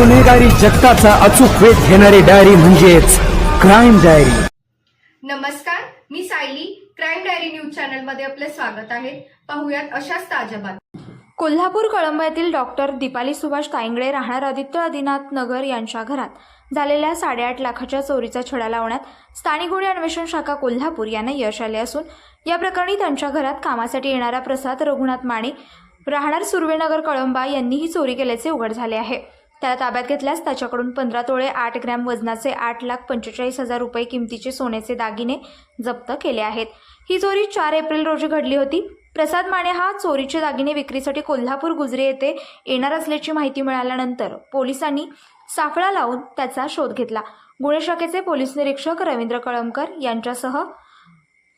गुन्हेगारी जगताचा अचूक वेध घेणारी डायरी म्हणजेच क्राईम डायरी. नमस्कार मी सायली. क्राईम डायरी न्यूज चॅनलमध्ये आपले स्वागत आहे. पाहुयात अशाच ताज्या बातम्या. कोल्हापूर कळंब येथील डॉक्टर दीपाली सुभाष ताईंगडे राहणार आदित्य आदिनाथ नगर यांच्या घरात. झालेल्या साडेआठ लाखाच्या चोरीचा छडा लावण्यात स्थानिक गुन्हे अन्वेषण शाखा कोल्हापूर यांना यश आले असून या प्रकरणी त्यांच्या घरात कामासाठी येणारा प्रसाद रघुनाथ माने राहणार सुर्वेनगर कळंबा यांनीही चोरी केल्याचे उघड झाले आहे. त्याला ताब्यात घेतल्यास त्याच्याकडून पंधरा तोळे आठ ग्रॅम वजनाचे आठ लाख पंचेचाळीस हजार रुपये किमतीचे सोन्याचे दागिने जप्त केले आहेत. ही चोरी चार एप्रिल रोजी घडली होती. प्रसाद माने हा चोरीचे दागिने विक्रीसाठी कोल्हापूर गुजरे येथे येणार असल्याची माहिती मिळाल्यानंतर पोलिसांनी साफळा लावून त्याचा शोध घेतला. गुन्हे शाखेचे पोलीस निरीक्षक रवींद्र कळमकर यांच्यासह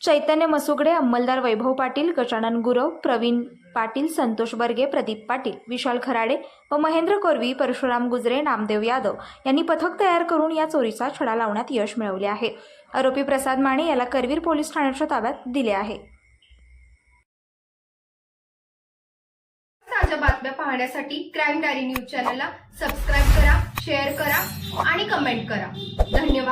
चैतन्य मसुगडे अंमलदार वैभव पाटील गजानन गुरव प्रवीण पाटील संतोष बर्गे प्रदीप पाटील विशाल खराडे व महेंद्र कोरवी परशुराम गुजरे नामदेव यादव यांनी पथक तयार करून या चोरीचा छडा लावण्यात यश मिळवले आहे. आरोपी प्रसाद माने याला करवीर पोलीस ठाण्याच्या ताब्यात दिले आहे. ताज्या बातम्या पाहण्यासाठी क्राईम डायरी न्यूज चॅनलला सबस्क्राईब करा शेअर करा आणि कमेंट करा. धन्यवाद.